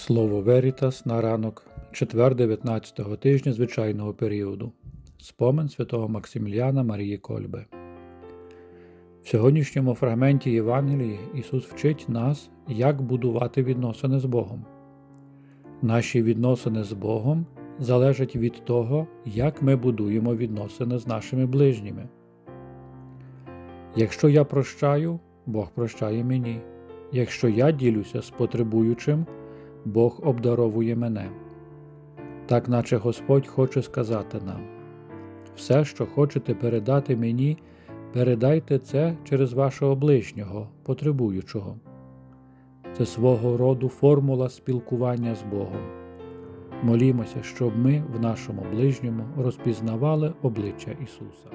Слово Верітас на ранок, четвер 19-го тижня звичайного періоду. Спомин святого Максиміліана Марії Кольби. В сьогоднішньому фрагменті Євангелії Ісус вчить нас, як будувати відносини з Богом. Наші відносини з Богом залежать від того, як ми будуємо відносини з нашими ближніми. Якщо я прощаю, Бог прощає мені. Якщо я ділюся з потребуючим, Бог обдаровує мене. Так наче Господь хоче сказати нам: все, що хочете передати мені, передайте це через вашого ближнього, потребуючого. Це свого роду формула спілкування з Богом. Молімося, щоб ми в нашому ближньому розпізнавали обличчя Ісуса.